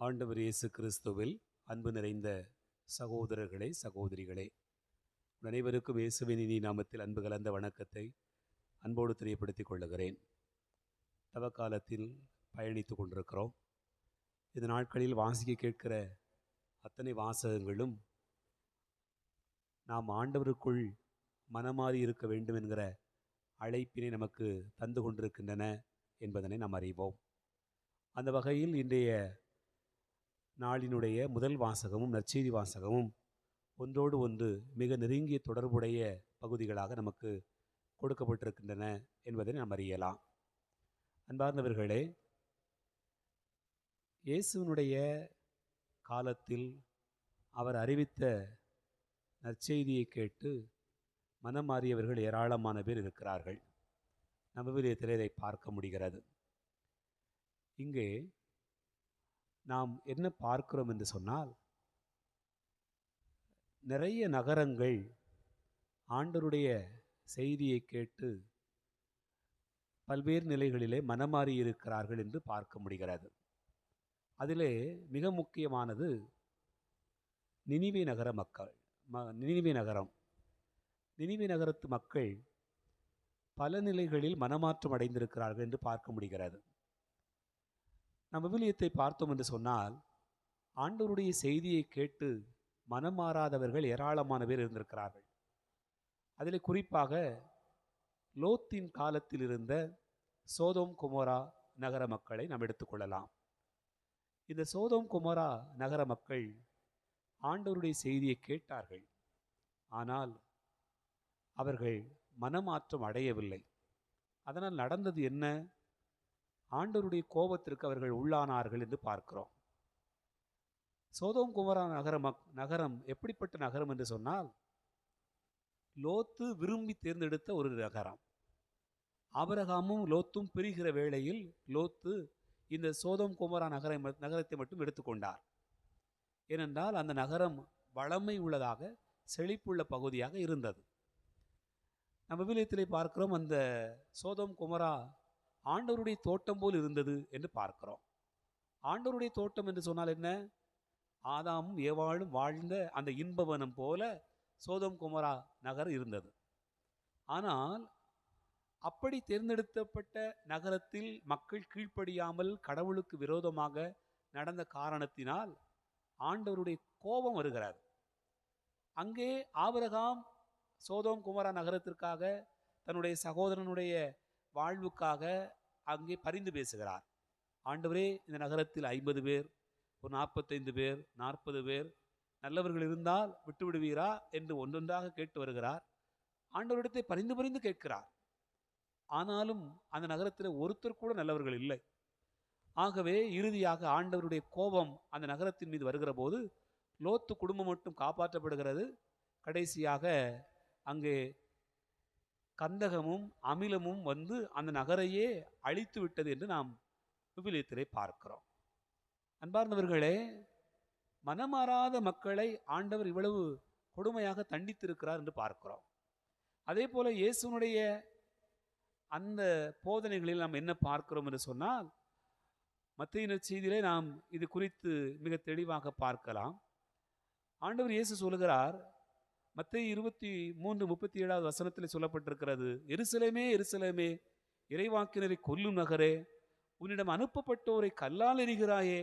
ஆண்டவர் இயேசு கிறிஸ்துவில் அன்பு நிறைந்த சகோதரர்களே சகோதரிகளே அனைவருக்கும் இயேசுவின் இனி நாமத்தில் அன்பு கலந்த வணக்கத்தை அன்போடு தெரியப்படுத்திக் கொள்ளுகிறேன். தவக்காலத்தில் பயணித்து கொண்டிருக்கிறோம். இந்த நாட்களில் வாசிக்க கேட்கிற அத்தனை வாசகங்களும் நாம் ஆண்டவருக்குள் மனமாறி இருக்க வேண்டும் என்கிற அழைப்பினை நமக்கு தந்து கொண்டிருக்கின்றன என்பதனை நாம் அறிவோம். அந்த வகையில் இன்றைய நாளினுடைய முதல் வாசகமும் நற்செய்தி வாசகமும் ஒன்றோடு ஒன்று மிக நெருங்கிய தொடர்புடைய பகுதிகளாக நமக்கு கொடுக்கப்பட்டிருக்கின்றன என்பதை நாம் அறியலாம். அன்பார்ந்தவர்களே இயேசுவினுடைய காலத்தில் அவர் அறிவித்த நற்செய்தியை கேட்டு மனம் மாறியவர்கள் ஏராளமான பேர் இருக்கிறார்கள். நம்ம விலியத்தில் இதை பார்க்க முடிகிறது. இங்கே நாம் என்ன பார்க்கிறோம் என்று சொன்னால் நிறைய நகரங்கள் ஆண்டருடைய செய்தியை கேட்டு பல்வேறு நிலைகளிலே மனமாறி இருக்கிறார்கள் என்று பார்க்க முடிகிறது. அதிலே மிக முக்கியமானது நினிவே நகர மக்கள் ம நினிவே நகரம். நினிவே நகரத்து மக்கள் பல நிலைகளில் மனமாற்றம் அடைந்திருக்கிறார்கள் என்று பார்க்க முடிகிறது. நம் விவிலியத்தை பார்த்தோம் என்று சொன்னால் ஆண்டவருடைய செய்தியை கேட்டு மனம் மாறாதவர்கள் ஏராளமான பேர் இருந்திருக்கிறார்கள். அதில் குறிப்பாக லோத்தின் காலத்தில் இருந்த சோதோம் குமோரா நகர மக்களை நாம் எடுத்துக்கொள்ளலாம் இந்த சோதோம் குமோரா நகர மக்கள் ஆண்டவருடைய செய்தியை கேட்டார்கள். ஆனால் அவர்கள் மனமாற்றம் அடையவில்லை. அதனால் நடந்தது என்ன? ஆண்டவருடைய கோபத்திற்கு அவர்கள் உள்ளானார்கள் என்று பார்க்கிறோம். சோதோம் குமரா நகர நகரம் எப்படிப்பட்ட நகரம் என்று சொன்னால் லோத்து விரும்பி தேர்ந்தெடுத்த ஒரு நகரம். அபரகாமும் லோத்தும் பிரிகிற வேளையில் லோத்து இந்த சோதோம் குமரா நகரை நகரத்தை மட்டும் எடுத்துக்கொண்டார். ஏனென்றால் அந்த நகரம் வளமை உள்ளதாக செழிப்புள்ள பகுதியாக இருந்தது. நம்ம விவிலியத்திலே பார்க்கிறோம் அந்த சோதம் குமரா ஆண்டவருடைய தோட்டம் போல் இருந்தது என்று பார்க்கிறோம். ஆண்டவருடைய தோட்டம் என்று சொன்னால் என்ன? ஆதாமும் ஏவாளும் வாழ்ந்த அந்த இன்பவனம் போல சோதம் குமரா நகர் இருந்தது. ஆனால் அப்படி தேர்ந்தெடுக்கப்பட்ட நகரத்தில் மக்கள் கீழ்ப்படியாமல் கடவுளுக்கு விரோதமாக நடந்த காரணத்தினால் ஆண்டவருடைய கோபம் வருகிறார். அங்கே ஆபரகாம் சோதோம் குமரா நகரத்திற்காக தன்னுடைய சகோதரனுடைய வாழ்வுக்காக அங்கே பரிந்து பேசுகிறார். ஆண்டவரே இந்த நகரத்தில் ஐம்பது பேர் ஒரு நாற்பத்தைந்து பேர் நாற்பது பேர் நல்லவர்கள் இருந்தால் விட்டு விடுவீரா என்று ஒன்றொன்றாக கேட்டு வருகிறார். ஆண்டவரிடத்தை பரிந்து பரிந்து கேட்கிறார். ஆனாலும் அந்த நகரத்தில் ஒருத்தர் கூட நல்லவர்கள் இல்லை. ஆகவே இறுதியாக ஆண்டவருடைய கோபம் அந்த நகரத்தின் மீது வருகிற போது லோத்து குடும்பம் மட்டும் காப்பாற்றப்படுகிறது. கடைசியாக அங்கே கந்தகமும் அமிலமும் வந்து அந்த நகரையே அழித்து விட்டது என்று நாம் விவிலியத்திலே பார்க்கிறோம். அன்பார்ந்தவர்களே மனமாறாத மக்களை ஆண்டவர் இவ்வளவு கொடுமையாக தண்டித்திருக்கிறார் என்று பார்க்கிறோம். அதே போல இயேசுனுடைய அந்த போதனைகளில் நாம் என்ன பார்க்கிறோம் என்று சொன்னால் மத்திய செய்தியிலே நாம் இது குறித்து மிக தெளிவாக பார்க்கலாம். ஆண்டவர் இயேசு சொல்லுகிறார் மத்திய இருபத்தி மூன்று முப்பத்தி ஏழாவது வசனத்தில் சொல்லப்பட்டிருக்கிறது எருசலேமே எருசலேமே இறைவாக்கினரை கொல்லும் நகரே உன்னிடம் அனுப்பப்பட்டோரை கல்லால் எறிகிறாயே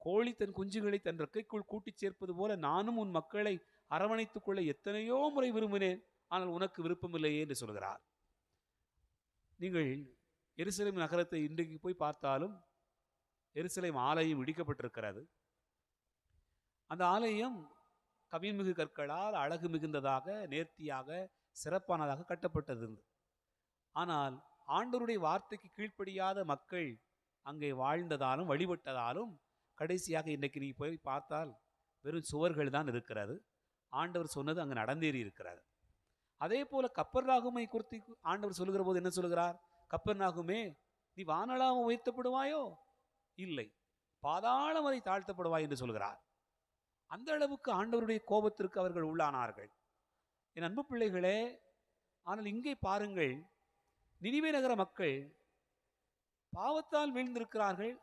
கோழி தன் குஞ்சுகளை தன் ரெக்கைக்குள் கூட்டிச் சேர்ப்பது போல நானும் உன் மக்களை அரவணைத்துக் கொள்ள எத்தனையோ முறை விரும்பினேன் ஆனால் உனக்கு விருப்பமில்லையே என்று சொல்கிறார். நீங்கள் எருசலேம் நகரத்தை இன்றைக்கு போய் பார்த்தாலும் எருசலேம் ஆலயம் இடிக்கப்பட்டிருக்கிறது. அந்த ஆலயம் கவின்மிகு கற்களால் அழகு மிகுந்ததாக நேர்த்தியாக சிறப்பானதாக கட்டப்பட்டது ஆனால் ஆண்டவருடைய வார்த்தைக்கு கீழ்ப்படியாத மக்கள் அங்கே வாழ்ந்ததாலும் வழிபட்டதாலும் கடைசியாக இன்றைக்கு நீ போய் பார்த்தால் வெறும் சுவர்கள் தான் இருக்கிறது. ஆண்டவர் சொன்னது அங்கே நடந்தேறி இருக்கிறார் அதே போல கப்பர் நாகுமை குறித்து ஆண்டவர் சொல்லுகிற போது என்ன சொல்கிறார் கப்பர் நாகுமே நீ வானலாம உயர்த்தப்படுவாயோ? இல்லை பாதாளம் வரை தாழ்த்தப்படுவாய் என்று சொல்கிறார். அந்த அளவுக்கு ஆண்டவருடைய கோபத்திற்கு அவர்கள் உள்ளானார்கள். என் அன்பு பிள்ளைகளே ஆனால் இங்கே பாருங்கள் நினிவே நகர மக்கள் பாவத்தால் வீழ்ந்திருக்கிறார்கள்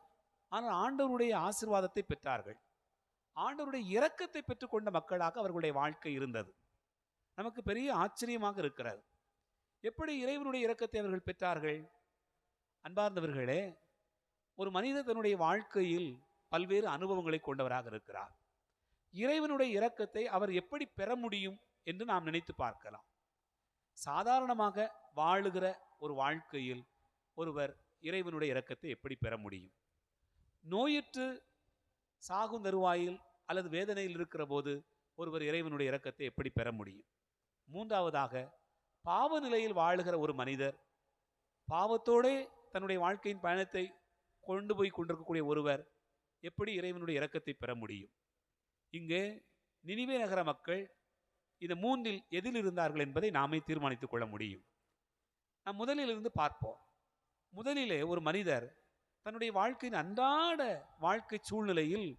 ஆனால் ஆண்டவருடைய ஆசிர்வாதத்தை பெற்றார்கள். ஆண்டவருடைய இரக்கத்தை பெற்றுக்கொண்ட மக்களாக அவர்களுடைய வாழ்க்கை இருந்தது. நமக்கு பெரிய ஆச்சரியமாக இருக்கிறது. எப்படி இறைவனுடைய இரக்கத்தை அவர்கள் பெற்றார்கள்? அன்பார்ந்தவர்களே ஒரு மனிதர் தன்னுடைய வாழ்க்கையில் பல்வேறு அனுபவங்களை கொண்டவராக இருக்கிறார். இறைவனுடைய இரக்கத்தை அவர் எப்படி பெற முடியும் என்று நாம் நினைத்து பார்க்கலாம். சாதாரணமாக வாழுகிற ஒரு வாழ்க்கையில் ஒருவர் இறைவனுடைய இரக்கத்தை எப்படி பெற முடியும்? நோயுற்று சாகும் தருவாயில் அல்லது வேதனையில் இருக்கிற போது ஒருவர் இறைவனுடைய இரக்கத்தை எப்படி பெற முடியும்? மூன்றாவதாக பாவ நிலையில் வாழுகிற ஒரு மனிதர் பாவத்தோடே தன்னுடைய வாழ்க்கையின் பயணத்தை கொண்டு போய் கொண்டிருக்கக்கூடிய ஒருவர் எப்படி இறைவனுடைய இரக்கத்தை பெற முடியும்? இங்கே நினிவே நகர மக்கள் இந்த மூன்றில் எதில் இருந்தார்கள் என்பதை நாமே தீர்மானித்துக் கொள்ள முடியும். நாம் முதலில் இருந்து பார்ப்போம். முதலிலே ஒரு மனிதர் தன்னுடைய வாழ்க்கையின் அன்றாட வாழ்க்கை சூழ்நிலையில்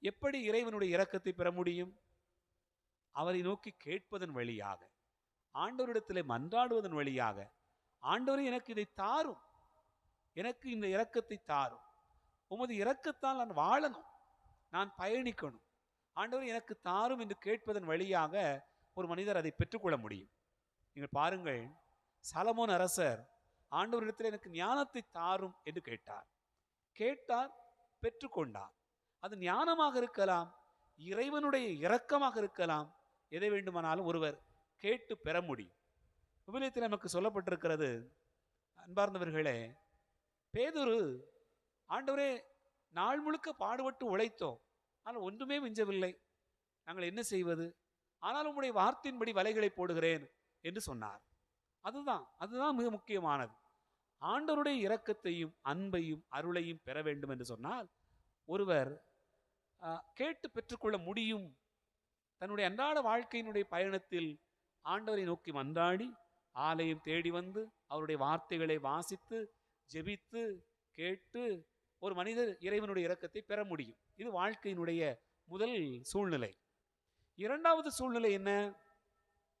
எப்படி இறைவனுடைய இரக்கத்தை பெற முடியும்? அவரை நோக்கி கேட்பதன் வழியாக ஆண்டவரிடத்திலே மன்றாடுவதன் வழியாக ஆண்டவரே எனக்கு இதை தாரும். எனக்கு இந்த இரக்கத்தை தாரும். உமது இரக்கத்தால் நான் வாழணும். நான் பயணிக்கணும். ஆண்டவர் எனக்கு தாரும் என்று கேட்பதன் வழியாக ஒரு மனிதர் அதை பெற்றுக்கொள்ள முடியும். நீங்கள் பாருங்கள் சலமோன் அரசர் ஆண்டவரிடத்தில் எனக்கு ஞானத்தை தாரும் என்று கேட்டார். கேட்டார் பெற்றுக்கொண்டார். அது ஞானமாக இருக்கலாம் இறைவனுடைய இரக்கமாக இருக்கலாம் எதை வேண்டுமானாலும் ஒருவர் கேட்டு பெற முடியும். விவிலியத்தில் நமக்கு சொல்லப்பட்டிருக்கிறது அன்பார்ந்தவர்களே பேதுரு ஆண்டவரே நாள் முழுக்க பாடுபட்டு உழைத்தோம். ஆனால் ஒன்றுமே மிஞ்சவில்லை. நாங்கள் என்ன செய்வது? ஆனால் உங்களுடைய வார்த்தையின்படி வலைகளை போடுகிறேன் என்று சொன்னார். அதுதான் அதுதான் மிக முக்கியமானது. ஆண்டவருடைய இரக்கத்தையும் அன்பையும் அருளையும் பெற வேண்டும் என்று சொன்னால் ஒருவர் கேட்டு பெற்றுக்கொள்ள முடியும். தன்னுடைய அன்றாட வாழ்க்கையினுடைய பயணத்தில் ஆண்டவரை நோக்கி மன்றாடி ஆலயம் தேடி வந்து அவருடைய வார்த்தைகளை வாசித்து ஜெபித்து கேட்டு ஒரு மனிதர் இறைவனுடைய இரக்கத்தை பெற முடியும். இது வாழ்க்கையினுடைய முதல் சூழ்நிலை. இரண்டாவது சூழ்நிலை என்ன?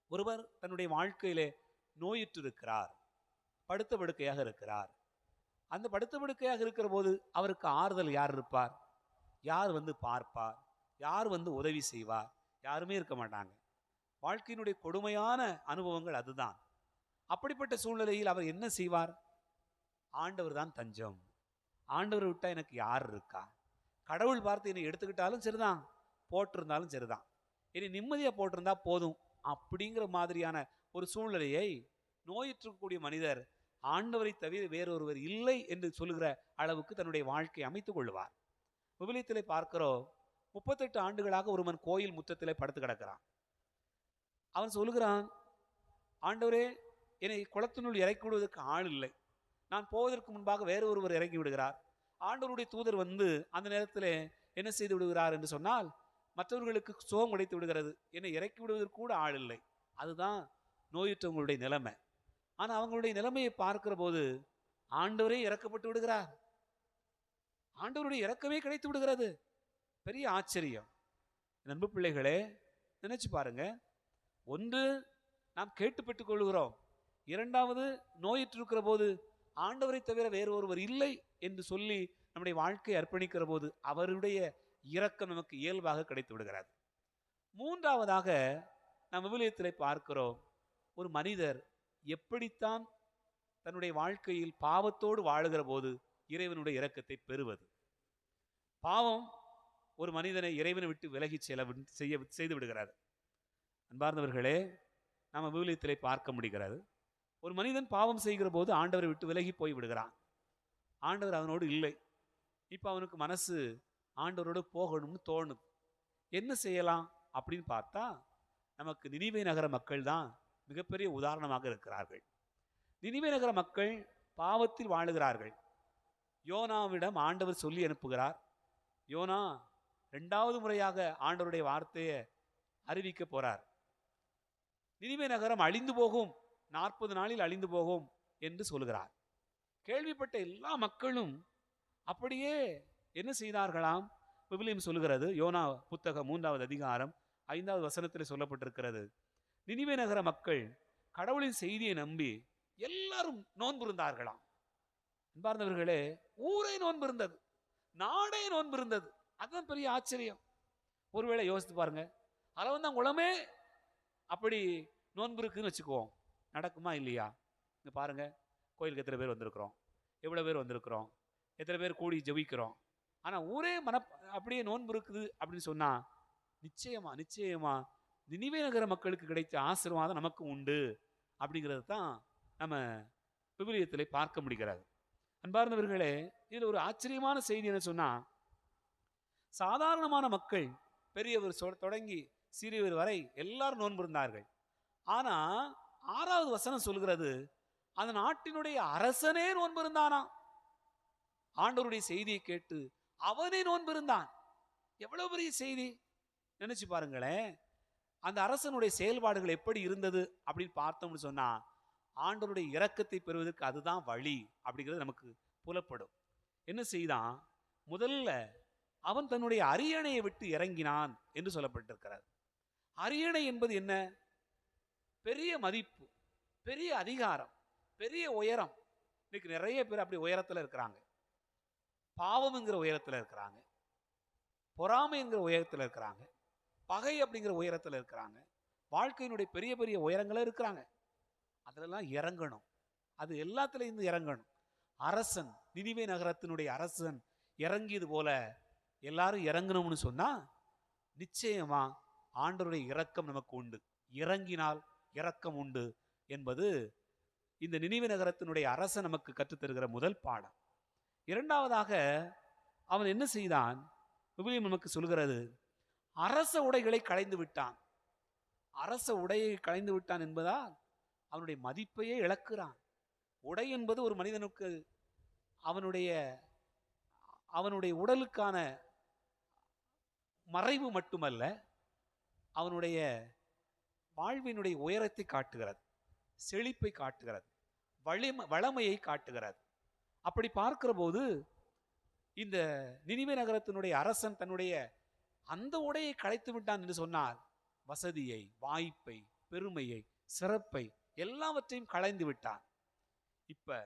ஒருவர் தன்னுடைய வாழ்க்கையிலே நோயுற்றிருக்கிறார். படுத்த படுக்கையாக இருக்கிறார். அந்த படுத்த படுக்கையாக இருக்கிற போது அவருக்கு ஆறுதல் யார் இருப்பார்? யார் வந்து பார்ப்பார்? யார் வந்து உதவி செய்வார்? யாருமே இருக்க மாட்டாங்க. வாழ்க்கையினுடைய கொடுமையான அனுபவங்கள் அதுதான். அப்படிப்பட்ட சூழ்நிலையில் அவர் என்ன செய்வார்? ஆண்டவர் தான் தஞ்சம். ஆண்டவர் விட்டால் எனக்கு யார் இருக்கா? கடவுள் பார்த்து என்னை எடுத்துக்கிட்டாலும் சரிதான் போட்டிருந்தாலும் சரிதான். என்னை நிம்மதியாக போட்டிருந்தா போதும் அப்படிங்கிற மாதிரியான ஒரு சூழ்நிலையை நோயுற்றக்கூடிய மனிதர் ஆண்டவரை தவிர வேறொருவர் இல்லை என்று சொல்லுகிற அளவுக்கு தன்னுடைய வாழ்க்கையை அமைத்துக் கொள்வார். விவிலியத்திலே பார்க்கிறோம் முப்பத்தெட்டு ஆண்டுகளாக ஒருவன் கோயில் முற்றத்திலே படுத்து கிடக்கிறான். அவன் சொல்லுகிறான் ஆண்டவரே என்னை குளத்தினுள் இறக்கிவிடுவதற்கு ஆள் இல்லை. நான் போவதற்கு முன்பாக வேறு ஒருவர் இறங்கி விடுகிறார். ஆண்டவருடைய தூதர் வந்து அந்த நேரத்தில் என்ன செய்து விடுகிறார் என்று சொன்னால் மற்றவர்களுக்கு சோகம் உடைத்து விடுகிறது. என்னை இறக்கி விடுவதற்கு கூட ஆள் இல்லை. அதுதான் நோயுற்றவங்களுடைய நிலைமை. ஆனால் அவங்களுடைய நிலைமையை பார்க்கிற போது ஆண்டவரே இறக்கப்பட்டு விடுகிறார். ஆண்டவருடைய இறக்கமே கிடைத்து விடுகிறது. பெரிய ஆச்சரியம். நண்பு பிள்ளைகளே நினைச்சு பாருங்க. ஒன்று நாம் கேட்டு பெற்றுக் கொள்கிறோம். இரண்டாவது நோயிற்றிருக்கிற போது ஆண்டவரை தவிர வேறு ஒருவர் இல்லை என்று சொல்லி நம்முடைய வாழ்க்கையை அர்ப்பணிக்கிற போது அவருடைய இரக்கம் நமக்கு இயல்பாக கிடைத்து விடுகிறது. மூன்றாவதாக நாம் விவிலியத்தில் பார்க்கிறோம் ஒரு மனிதர் எப்படித்தான் தன்னுடைய வாழ்க்கையில் பாவத்தோடு வாழுகிற போது இறைவனுடைய இரக்கத்தை பெறுவது? பாவம் ஒரு மனிதனை இறைவனை விட்டு விலகி செல செய்ய செய்து விடுகிறார் அன்பார்ந்தவர்களே நாம் விவிலியத்தில் பார்க்க முடிகிறது. ஒரு மனிதன் பாவம் செய்கிற போது ஆண்டவரை விட்டு விலகி போய் விடுகிறான். ஆண்டவர் அவனோடு இல்லை. இப்போ அவனுக்கு மனசு ஆண்டவரோடு போகணும்னு தோணுது. என்ன செய்யலாம் அப்படின்னு பார்த்தா நமக்கு நினைவை நகர மக்கள் தான் மிகப்பெரிய உதாரணமாக இருக்கிறார்கள். நினைவை நகர மக்கள் பாவத்தில் வாழுகிறார்கள். யோனாவிடம் ஆண்டவர் சொல்லி அனுப்புகிறார். யோனா ரெண்டாவது முறையாக ஆண்டவருடைய வார்த்தையை அறிவிக்க போறார். நினைவை நகரம் அழிந்து போகும். நாற்பது நாளில் அழிந்து போகும் என்று சொல்கிறார். கேள்விப்பட்ட எல்லா மக்களும் அப்படியே என்ன செய்தார்களாம்? விபிலியம் சொல்லுகிறது யோனா புத்தகம் மூன்றாவது அதிகாரம் ஐந்தாவது வசனத்தில் சொல்லப்பட்டிருக்கிறது. நினிவே நகர மக்கள் கடவுளின் செய்தியை நம்பி எல்லாரும் நோன்பு இருந்தார்களாம் அன்பார்ந்தவர்களே ஊரே நோன்பு இருந்தது நாடே நோன்பு இருந்தது அதுதான் பெரிய ஆச்சரியம். ஒருவேளை யோசித்து பாருங்க அதில் குளமே அப்படி நோன்பு இருக்குன்னு வச்சுக்குவோம். நடக்குமா இல்லையா? இங்கே பாருங்க. கோயிலுக்கு எத்தனை பேர் வந்திருக்கிறோம்? எவ்வளோ பேர் வந்திருக்கிறோம்? எத்தனை பேர் கூடி ஜெபிக்கிறோம்? ஆனால் ஊரே மன அப்படியே நோன்பு இருக்குது அப்படின்னு சொன்னா நிச்சயமா நிச்சயமா நினைவே நகர மக்களுக்கு கிடைத்த ஆசீர்வாதம் நமக்கு உண்டு அப்படிங்கிறது தான் நம்ம விபிலியத்தில் பார்க்க முடிகிறது. அன்பார்ந்தவர்களே இதில் ஒரு ஆச்சரியமான செய்தி என்ன சொன்னா சாதாரணமான மக்கள் பெரியவர் சொ- தொடங்கி சிறியவர் வரை எல்லாரும் நோன்பு இருந்தார்கள். ஆனா ஆறாவது வசனம் சொல்கிறது அந்த நாட்டினுடைய அரசனே நோன்பு இருந்தானா ஆண்டவருடைய செய்தியை கேட்டு அவனே நோன்பு இருந்தான் எவ்வளவு பெரிய செய்தி? நினைச்சு பாருங்களேன். அந்த அரசனுடைய செயல்பாடுகள் எப்படி இருந்தது அப்படின்னு பார்த்தோம்னு சொன்னா ஆண்டவருடைய இரக்கத்தை பெறுவதற்கு அதுதான் வழி அப்படிங்கிறது நமக்கு புலப்படும். என்ன செய்தான்? முதல்ல அவன் தன்னுடைய அரியணையை விட்டு இறங்கினான் என்று சொல்லப்பட்டிருக்கிறார். அரியணை என்பது என்ன? பெரிய மதிப்பு பெரிய அதிகாரம் பெரிய உயரம். இன்னைக்கு நிறைய பேர் அப்படி உயரத்துல இருக்கிறாங்க. பாவம்ங்கிற உயரத்துல இருக்கிறாங்க. பொறாமைங்கிற உயரத்துல இருக்கிறாங்க. பகை அப்படிங்கிற உயரத்துல இருக்கிறாங்க. வாழ்க்கையினுடைய பெரிய பெரிய உயரங்களே இருக்கிறாங்க. அதிலெல்லாம் இறங்கணும். அது எல்லாத்துலேயும் இருந்து இறங்கணும். அரசன் நினிவே நகரத்தினுடைய அரசன் இறங்கியது போல எல்லாரும் இறங்கணும்னு சொன்னால் நிச்சயமா ஆண்டருடைய இரக்கம் நமக்கு உண்டு. இறங்கினால் இரக்கம் உண்டு என்பது இந்த நினைவு நகரத்தினுடைய அரசன் நமக்கு கற்றுத்தருகிற முதல் பாடம். இரண்டாவதாக அவன் என்ன செய்தான்? விபிலியம் நமக்கு சொல்கிறது அரச உடைகளை களைந்து விட்டான். அரச உடையை களைந்து விட்டான் என்பதால் அவனுடைய மதிப்பையே இழக்கிறான். உடை என்பது ஒரு மனிதனுக்கு அவனுடைய அவனுடைய உடலுக்கான மறைவு மட்டுமல்ல அவனுடைய வாழ்வினுடைய உயரத்தை காட்டுகிறது செழிப்பை காட்டுகிறது வளிம வளமையை காட்டுகிறது. அப்படி பார்க்கிற போது இந்த நினிவே நகரத்தினுடைய அரசன் தன்னுடைய அந்த உடையை களைத்து விட்டான் என்று சொன்னால் வசதியை வாய்ப்பை பெருமையை சிறப்பை எல்லாவற்றையும் களைந்து விட்டான். இப்ப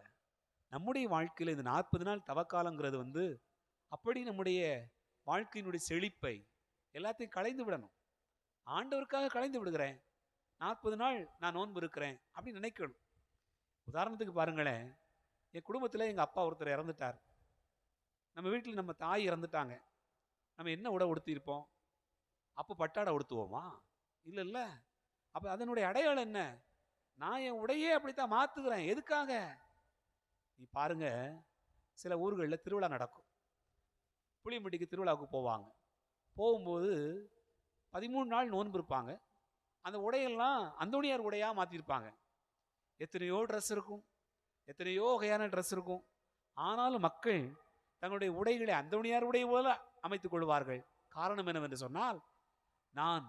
நம்முடைய வாழ்க்கையில இந்த நாற்பது நாள் தவக்காலங்கிறது வந்து அப்படி நம்முடைய வாழ்க்கையினுடைய செழிப்பை எல்லாத்தையும் களைந்து விடணும். ஆண்டவருக்காக களைந்து விடுகிறேன். நாற்பது நாள் நான் நோன்பு இருக்கிறேன் அப்படின்னு நினைக்கணும். உதாரணத்துக்கு பாருங்களேன். என் குடும்பத்தில் எங்கள் அப்பா ஒருத்தர் இறந்துட்டார். நம்ம வீட்டில் நம்ம தாய் இறந்துட்டாங்க. நம்ம என்ன உடை உடுத்தியிருப்போம்? அப்போ பட்டாடை உடுத்துவோமா? இல்லை இல்லை அப்போ அதனுடைய அடையாளம் என்ன? நான் என் உடையே அப்படித்தான் மாற்றுக்கிறேன் எதுக்காக? நீ பாருங்க. சில ஊர்களில் திருவிழா நடக்கும். புளியம்பட்டிக்கு திருவிழாவுக்கு போவாங்க. போகும்போது பதிமூணு நாள் நோன்பு இருப்பாங்க. அந்த உடையெல்லாம் அந்தோணியார் உடையாக மாற்றிருப்பாங்க எத்தனையோ ட்ரெஸ் இருக்கும் எத்தனையோ வகையான ட்ரெஸ் இருக்கும். ஆனாலும் மக்கள் தங்களுடைய உடைகளை அந்தோணியார் உடை போல அமைத்துக் கொள்வார்கள். காரணம் என்னவென்று சொன்னால் நான்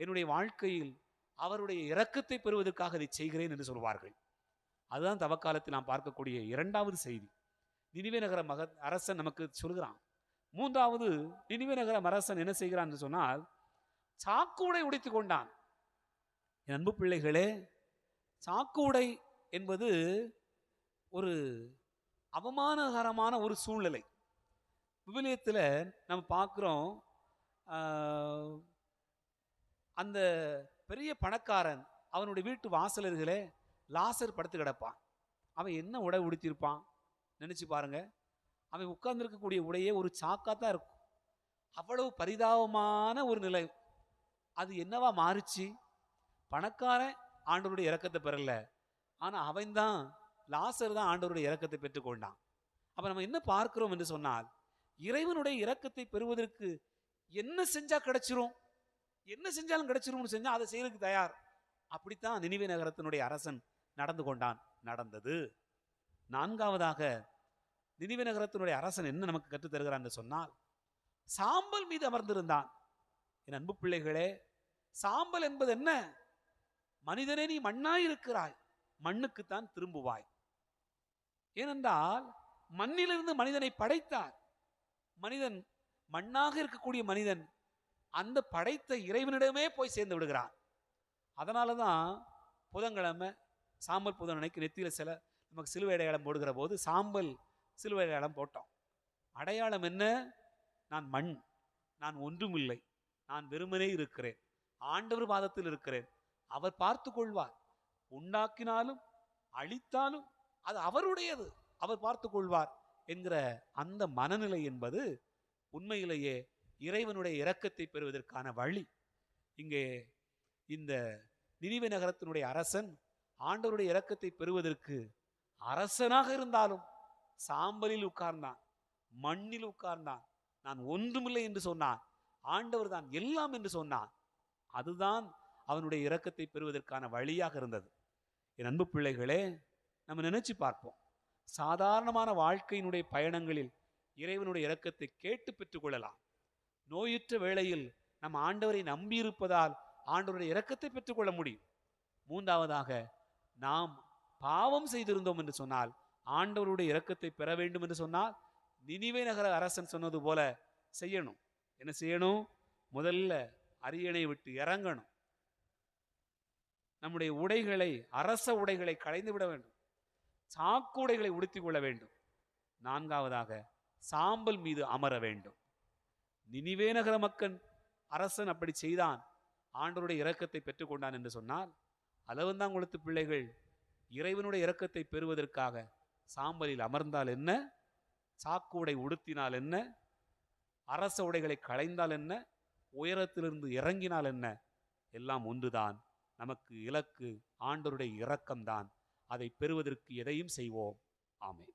என்னுடைய வாழ்க்கையில் அவருடைய இரக்கத்தை பெறுவதற்காக இதை செய்கிறேன் என்று சொல்வார்கள். அதுதான் தவக்காலத்தில் நாம் பார்க்கக்கூடிய இரண்டாவது செய்தி. நினிவே நகர மக அரசன் நமக்கு சொல்கிறான். மூன்றாவது நினிவே நகர அரசன் என்ன செய்கிறான் என்று சொன்னால் சாக்குடை உடைத்து கொண்டான். என் அன்பு பிள்ளைகளே சாக்கு உடை என்பது ஒரு அவமானகரமான ஒரு சூழ்நிலை. விவிலியத்தில் நம்ம பார்க்குறோம் அந்த பெரிய பணக்காரன் அவனுடைய வீட்டு வாசலர்களே லாசர் படுத்து கிடப்பான். அவன் என்ன உடை உடுத்தியிருப்பான்? நினச்சி பாருங்க. அவன் உட்கார்ந்துருக்கக்கூடிய உடையே ஒரு சாக்காக தான் இருக்கும். அவ்வளவு பரிதாபமான ஒரு நிலை. அது என்னவா மாறுச்சு? பணக்காரன் ஆண்டவருடைய இறக்கத்தை பெறல. ஆனா அவன்தான் லாசர் தான் ஆண்டவருடைய இறக்கத்தை பெற்றுக்கொண்டான். அப்ப நம்ம என்ன பார்க்கிறோம் என்று சொன்னால் இறைவனுடைய இறக்கத்தை பெறுவதற்கு என்ன செஞ்சா கிடைச்சிரும்? என்ன செஞ்சாலும் கிடைச்சிரும்னு செஞ்சா அதை செய்யறதுக்கு தயார். அப்படித்தான் நினைவே நகரத்தினுடைய அரசன் நடந்து கொண்டான் நடந்தது. நான்காவதாக நினைவு நகரத்தினுடைய அரசன் என்ன நமக்கு கற்றுத்தருகிறான் என்று சொன்னால் சாம்பல் மீது அமர்ந்திருந்தான். என் அன்பு பிள்ளைகளே சாம்பல் என்பது என்ன? மனிதனே நீ மண்ணாய் இருக்கிறாய் மண்ணுக்குத்தான் திரும்புவாய். ஏனென்றால் மண்ணிலிருந்து மனிதனை படைத்தார். மனிதன் மண்ணாக இருக்கக்கூடிய மனிதன் அந்த படைத்த இறைவனிடமே போய் சேர்ந்து விடுகிறான். அதனால தான் புதன்கிழமை சாம்பல் புதன் அன்னைக்கு நெத்தியில் சில நமக்கு சிலுவை அடையாளம் போடுகிற போது சாம்பல் சிலுவை அடையாளம் போட்டோம். அடையாளம் என்ன? நான் மண் நான் ஒன்றுமில்லை நான் வெறுமனே இருக்கிறேன் ஆண்டவர் பாதத்தில் இருக்கிறேன். அவர் பார்த்து கொள்வார். உண்டாக்கினாலும் அழித்தாலும் அது அவருடையது. அவர் பார்த்து கொள்வார் என்கிற அந்த மனநிலை என்பது உண்மையிலேயே இறைவனுடைய இரக்கத்தை பெறுவதற்கான வழி. இங்கே இந்த நினைவு நகரத்தினுடைய அரசன் ஆண்டவருடைய இரக்கத்தை பெறுவதற்கு அரசனாக இருந்தாலும் சாம்பலில் உட்கார்ந்தான் மண்ணில் உட்கார்ந்தான். நான் ஒன்றுமில்லை என்று சொன்னான். ஆண்டவர் தான் எல்லாம் என்று சொன்னான். அதுதான் அவனுடைய இரக்கத்தை பெறுவதற்கான வழியாக இருந்தது. என் அன்பு பிள்ளைகளே நம்ம நினைச்சு பார்ப்போம். சாதாரணமான வாழ்க்கையினுடைய பயணங்களில் இறைவனுடைய இரக்கத்தை கேட்டு பெற்றுக்கொள்ளலாம் நோயுற்ற வேளையில் நம் ஆண்டவரை நம்பியிருப்பதால் ஆண்டவருடைய இரக்கத்தை பெற்றுக்கொள்ள முடியும். மூன்றாவதாக நாம் பாவம் செய்திருந்தோம் என்று சொன்னால் ஆண்டவருடைய இரக்கத்தை பெற வேண்டும் என்று சொன்னால் நினிவே நகர அரசன் சொன்னது போல செய்யணும். என்ன செய்யணும்? முதல்ல அரியணை விட்டு இறங்கணும். நம்முடைய உடைகளை அரச உடைகளை களைந்து விட வேண்டும். சாக்கு உடைகளை உடுத்திக் கொள்ள வேண்டும். நான்காவதாக சாம்பல் மீது அமர வேண்டும். நினிவே நகர மக்கள் அரசன் அப்படி செய்தான். ஆண்டவருடைய இரக்கத்தை பெற்றுக்கொண்டான் என்று சொன்னால் அளவந்தாங்குளத்து பிள்ளைகள் இறைவனுடைய இரக்கத்தை பெறுவதற்காக சாம்பலில் அமர்ந்தால் என்ன? சாக்கு உடை உடுத்தினால் என்ன? அரச உடைகளை களைந்தால் என்ன? உயரத்திலிருந்து இறங்கினால் என்ன? எல்லாம் ஒன்றுதான். நமக்கு இலக்கு ஆண்டருடைய இரக்கம்தான். அதை பெறுவதற்கு எதையும் செய்வோம். ஆமே